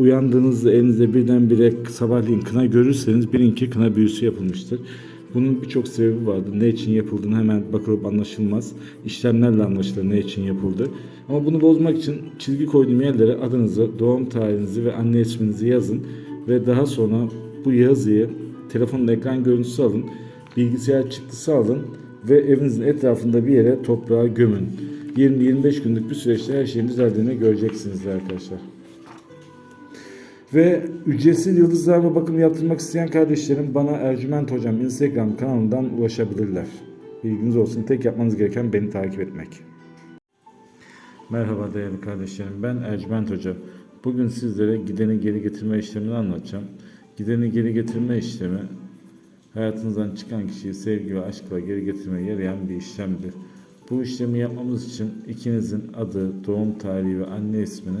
uyandığınızda elinizde birdenbire sabahleyin kına görürseniz bilin ki kına büyüsü yapılmıştır. Bunun birçok sebebi vardır. Ne için yapıldığını hemen bakılıp anlaşılmaz. İşlemlerle anlaşılır ne için yapıldı. Ama bunu bozmak için çizgi koyduğum yerlere adınızı, doğum tarihinizi ve anne isminizi yazın. Ve daha sonra bu yazıyı telefonun ekran görüntüsü alın. Bilgisayar çıktısı alın ve evinizin etrafında bir yere toprağa gömün. 20-25 günlük bir süreçte her şeyin düzeldiğini göreceksiniz arkadaşlar. Ve ücretsiz yıldızlarla bakım yaptırmak isteyen kardeşlerim bana Ercüment Hocam Instagram kanalından ulaşabilirler. Bilginiz olsun. Tek yapmanız gereken beni takip etmek. Merhaba değerli kardeşlerim. Ben Ercüment Hoca. Bugün sizlere gideni geri getirme işlemini anlatacağım. Gideni geri getirme işlemi hayatınızdan çıkan kişiyi sevgi ve aşkla geri getirmeye yarayan bir işlemdir. Bu işlemi yapmamız için ikinizin adı, doğum tarihi ve anne ismini